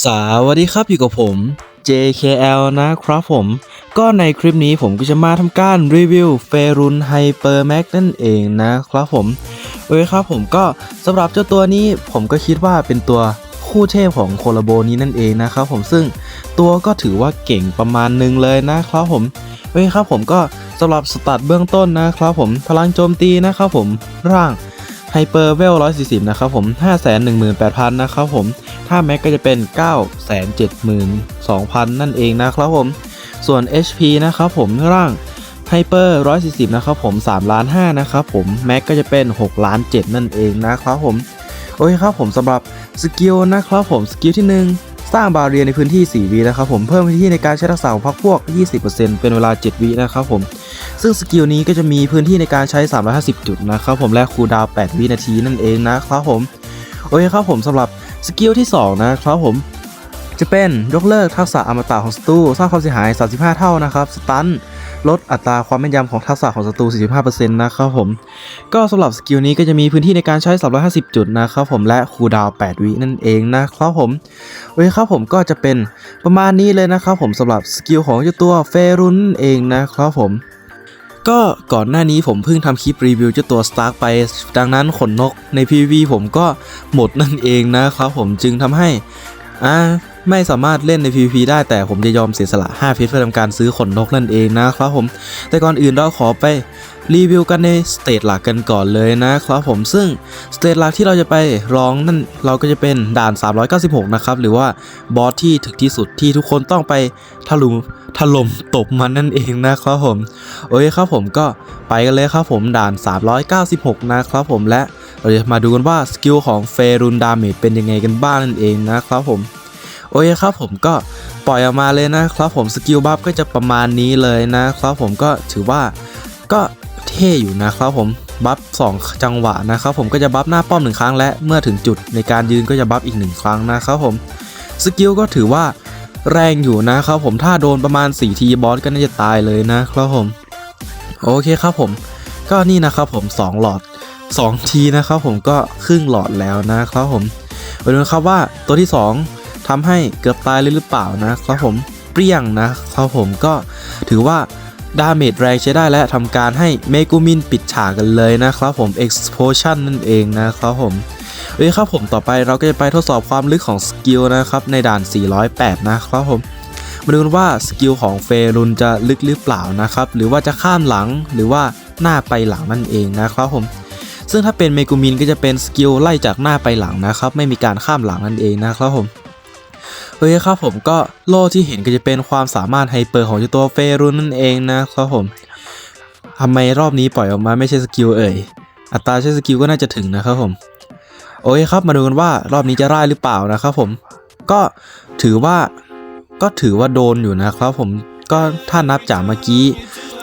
สวัสดีครับอยู่กับผม JKL นะครับผม ก็ในคลิปนี้ผมก็จะมาทำการรีวิวเฟรุนไฮเปอร์แม็กนั่นเองนะครับผมโอเคครับผมก็สำหรับเจ้าตัวนี้ผมก็คิดว่าเป็นตัวคู่เทพของโคลาโบนี้นั่นเองนะครับผมซึ่งตัวก็ถือว่าเก่งประมาณหนึงเลยนะครับผมโอเคครับผมก็สำหรับสตาร์ทเบื้องต้นนะครับผมพลังโจมตีนะครับผมร่างไฮเปอร์เวล140 นะครับผม 518,000 นะครับผม ถ้าแม็กก็จะเป็น 972,000 นั่นเองนะครับผม ส่วน HP นะครับผมร่างไฮเปอร์140 นะครับผม3ล้าน5นะครับผม แม็กก็จะเป็น6ล้าน7นั่นเองนะครับผม โอเคครับผมสำหรับสกิลนะครับผมสกิลที่ 1 สร้างบาเรียในพื้นที่ 4วินะครับผมเพิ่มพื้นที่ในการใช้ทักษะของพรรคพวก 20%เป็นเวลา 7วินะครับผม ซึ่งสกิลนี้ก็จะมีพื้นที่ในการใช้ 350 จุดนะครับผมและคูลดาว 8 วินาทีนั่นเองนะครับผม โอเคครับผมสำหรับ สกิลที่ 2 นะครับผม จะเป็นยกเลิกทักษะอมตะของศัตรูสร้างความเสียหาย 35 เท่านะครับ สตันลดอัตราความแม่นยำของทักษะของศัตรู 45%นะครับผม ก็สำหรับสกิลนี้ก็จะมีพื้นที่ในการใช้ 350 จุดนะครับผม และคูลดาว 8 วินั่นเองนะครับผมโอเคครับผมก็จะเป็นประมาณนี้เลยนะครับผมสำหรับสกิลของเจ้าตัวเฟรุนเองนะครับผม ก็ก่อนหน้านี้ผมเพิ่งทำคลิปรีวิวเจ้าตัว Stark ไป ดังนั้นขนนกใน PV ผมก็หมดนั่นเองนะครับผมจึงทำให้อ่า ไม่สามารถเล่นใน PVP ได้แต่ผมจะยอมเสียสละ 5 เพชรเพื่อทำการซื้อขนนกนั่นเองนะครับผม แต่ก่อนอื่นเราขอไปรีวิวกันในสเตจหลักกันก่อนเลยนะครับผมซึ่งสเตจหลักที่เราจะไปร้องนั่นเราก็จะเป็นด่าน 396 นะครับ หรือว่าบอสที่ถึกที่สุดที่ทุกคนต้องไปถลุมถล่มตบมันนั่นเองนะครับผม โอเคครับผมก็ไปกันเลยครับผมด่าน 396 นะครับผมและเราจะมาดูกันว่าสกิลของเฟรุนดาเมจเป็นยังไงกันบ้างนั่นเองนะครับผม โอเคครับผมก็ปล่อยออกมาเลยนะครับผมสกิลบัฟก็จะประมาณนี้เลยนะครับผมก็ถือว่าก็เท่อยู่นะครับผมบัฟ2จังหวะนะครับผมก็จะบัฟหน้าป้อมหนึ่งครั้งและเมื่อถึงจุดในการยืนก็จะบัฟอีกหนึ่งครั้งนะครับผมสกิลก็ถือว่าแรงอยู่นะครับผมถ้าโดนประมาณ4ทีบอสก็น่าจะตายเลยนะครับผมโอเคครับผม ก็นี่นะครับผม 2 หลอด 2 ทีนะครับผมก็ครึ่งหลอดแล้วนะครับผมไปดูครับว่าตัวที่ 2 ทำให้เกือบตายเลยหรือเปล่านะครับผมเปรี้ยงนะครับผมก็ถือว่าดาเมจแรงใช้ได้และทำการให้เมกูมินปิดฉากกันเลยนะครับผม Explosion นั่นเองนะครับผมโอเคครับผมต่อไปเราก็จะไปทดสอบความลึกของสกิลนะครับในด่าน 408 นะครับผมมาดูกันว่าสกิลของเฟรุนจะลึกหรือเปล่านะครับ หรือว่าจะข้ามหลังหรือว่าหน้าไปหลังนั่นเองนะครับผม ซึ่งถ้าเป็นเมกูมินก็จะเป็นสกิลไล่จากหน้าไปหลังนะครับ ไม่มีการข้ามหลังนั่นเองนะครับผม โอเคครับผมก็โล่ที่เห็นก็จะเป็นความสามารถไฮเปอร์ของตัวเฟรุนนั่นเองนะครับผมทำไมรอบนี้ปล่อยออกมาไม่ใช่สกิลเอ่ยอัตราใช้สกิลก็น่าจะถึงนะครับผมโอเคครับมาดูกันว่ารอบนี้จะร่ายหรือเปล่านะครับผมก็ถือว่าก็ถือว่าโดนอยู่นะครับผมก็ถ้านับจากเมื่อกี้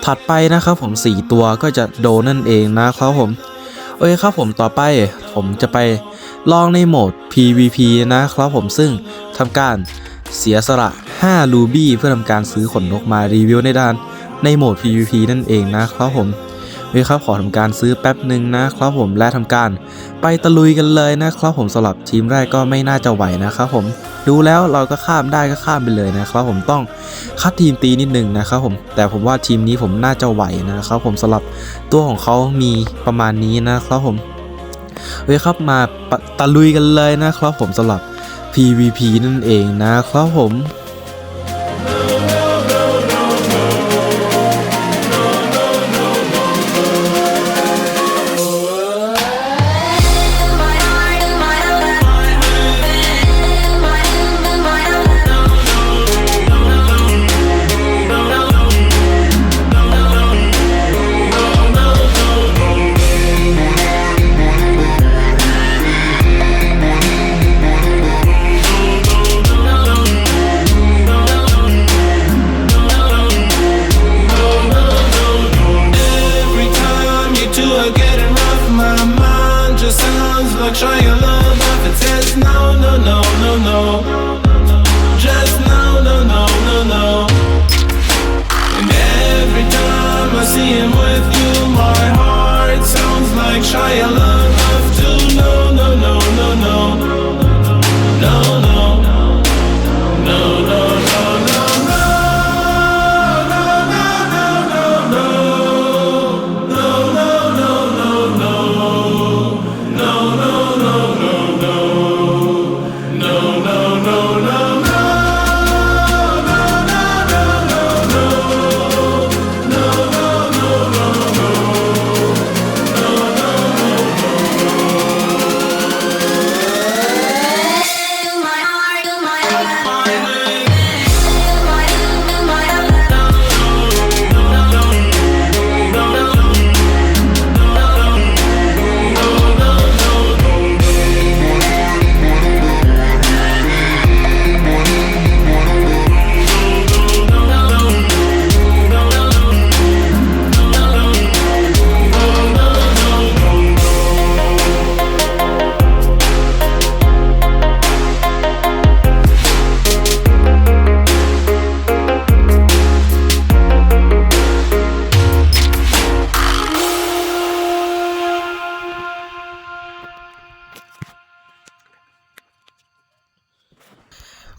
ถัดไปนะครับผม 4 ตัวก็จะโดนนั่นเองนะครับผมโอเคครับผมต่อไปผมจะไปลองในโหมด PVP นะครับผมซึ่ง ทำการเสียสละ5รูบี้เพื่อทำการซื้อขนนกมารีวิวในด้านในโหมด PVP นั่นเองนะครับผมโอเคครับขอทำการซื้อแป๊บหนึ่งนะครับผมและทำการ ไปตะลุยกันเลยนะครับผมสำหรับทีมแรกก็ไม่น่าจะไหวนะครับผมดูแล้วเราก็ข้ามได้ก็ข้ามไปเลยนะครับผมต้องคัดทีมตีนิดนึงนะครับผมแต่ผมว่าทีมนี้ผมน่าจะไหวนะครับผมสำหรับตัวของเขามีประมาณนี้นะครับผมโอเคครับมาตะลุยกันเลยนะครับผมสำหรับ PVP นั่นเองนะครับผม Zazwyczaj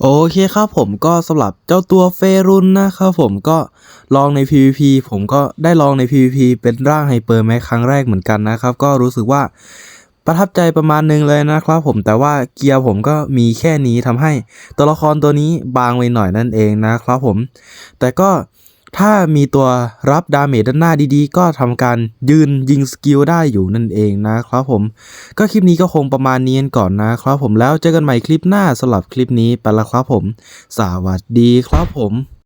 โอเคครับผมก็สำหรับเจ้าตัวเฟรุนนะครับผมก็ลองใน PVP ผมก็ได้ลองใน PVP เป็นร่างไฮเปอร์แม็กครั้งแรกเหมือนกันนะครับ ก็รู้สึกว่าประทับใจประมาณนึงเลยนะครับผมแต่ว่าเกียร์ผมก็มีแค่นี้ทำให้ตัวละครตัวนี้บางไปหน่อยนั่นเองนะครับผม แต่ก็ ถ้ามีตัวรับดาเมจด้านหน้าดีๆ ก็ทำการยืนยิงสกิลได้อยู่นั่นเองนะครับผม ก็คลิปนี้ก็คงประมาณนี้กันก่อนนะครับผมแล้วเจอกันใหม่คลิปหน้าสำหรับคลิปนี้ไปละครับผม สวัสดีครับผม